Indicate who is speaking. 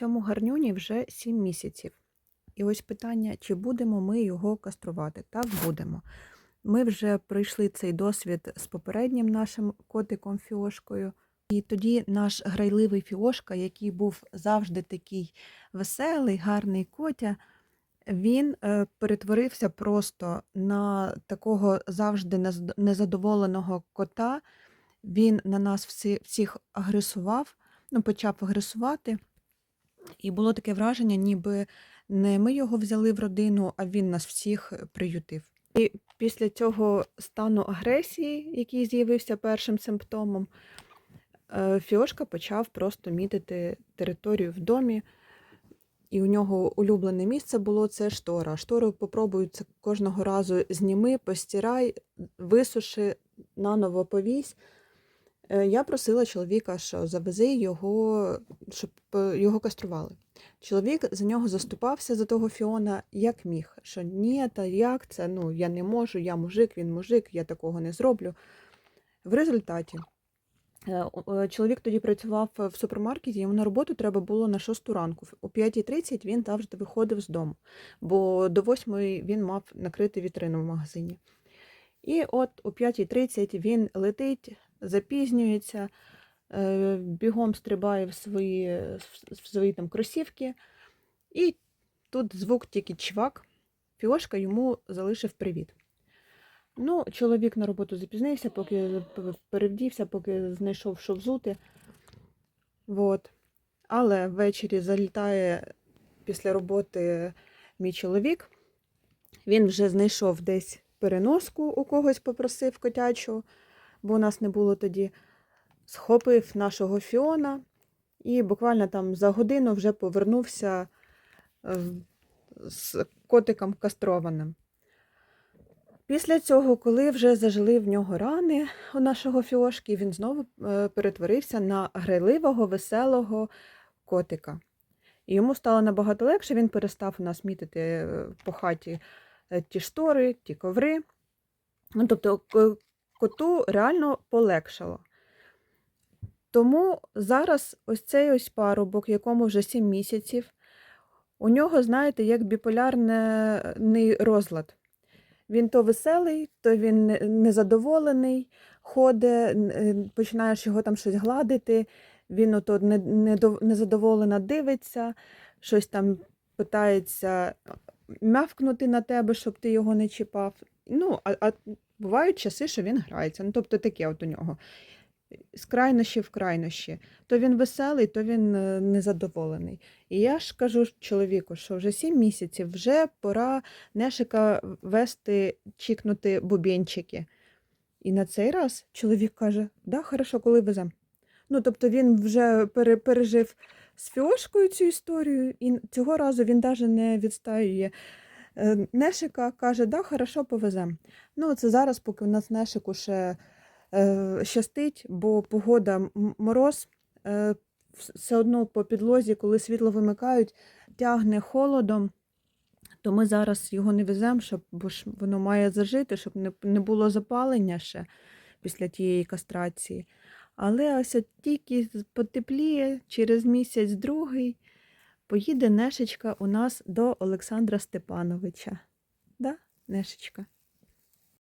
Speaker 1: цьому гарнюні вже 7 місяців. І ось питання, чи будемо ми його каструвати? Так, будемо. Ми вже пройшли цей досвід з попереднім нашим котиком Фіошкою. І тоді наш грайливий Фіошка, який був завжди такий веселий, гарний котя, він е, перетворився просто на такого завжди незадоволеного кота. Він на нас всі, всіх агресував, ну, почав агресувати. І було таке враження, ніби не ми його взяли в родину, а він нас всіх е, приютив. І після цього стану агресії, який з'явився першим симптомом, е, Фіошка почав просто мітити територію в домі. І у нього улюблене місце було це штора. Штору попробуй кожного разу зніми, постирай, висуши, наново повісь. Е, Я просила чоловіка, що завези його, щоб е, його кастрували. Чоловік за нього заступався за того Фіона як міг. Що ні, та як це? Ну, я не можу, я мужик, він мужик, я такого не зроблю. В результаті е, чоловік тоді працював в супермаркеті, йому на роботу треба було на 6 ранку. О 5.30 він завжди виходив з дому, бо до 8 він мав накрити вітрину в магазині. І от о 5.30 він летить, запізнюється, е, бігом стрибає в свої, в свої там кросівки, і тут звук тільки чвак. Фіошка йому залишив привіт. Ну, чоловік на роботу запізнився, поки перевдівся, поки знайшов, що взути. Вот. Але ввечері залітає після роботи мій чоловік. Він вже знайшов десь переноску у когось попросив котячу, бо у нас не було тоді. Схопив нашого Фіона і буквально там за годину вже повернувся е, з котиком кастрованим. Після цього, коли вже зажили в нього рани у нашого Фіошки, він знову е, перетворився на грайливого, веселого котика. І йому стало набагато легше, він перестав у нас мітити е, по хаті ті штори, ті коври. Ну, тобто коту реально полегшало. Тому зараз ось цей ось парубок, якому вже 7 місяців, у нього, знаєте, як біполярний розлад. Він то веселий, то він незадоволений, ходить, починаєш його там щось гладити, він ото незадоволено дивиться, щось там питається мявкнути на тебе, щоб ти його не чіпав. Ну, а, а бувають часи, що він грається. Ну, тобто таке от у нього. З крайнощі в крайнощі. То він веселий, то він е, незадоволений. І я ж кажу чоловіку, що вже сім місяців, вже пора Нешика вести, чікнути бубенчики. І на цей раз чоловік каже: да, хорошо, коли везем. Ну, тобто він вже пережив з Фіошкою цю історію, і цього разу він навіть не відстаює. Е, Нешика каже, да, хорошо, повезем. Ну, це зараз, поки у нас Нешику ще е, щастить, бо погода мороз, е, все одно по підлозі, коли світло вимикають, тягне холодом. То ми зараз його не веземо, щоб, бо ж воно має зажити, щоб не, не було запалення ще після тієї кастрації. Але ось от тільки потепліє через місяць другий, поїде Нешечка у нас до Олександра Степановича. Да, Нешечка?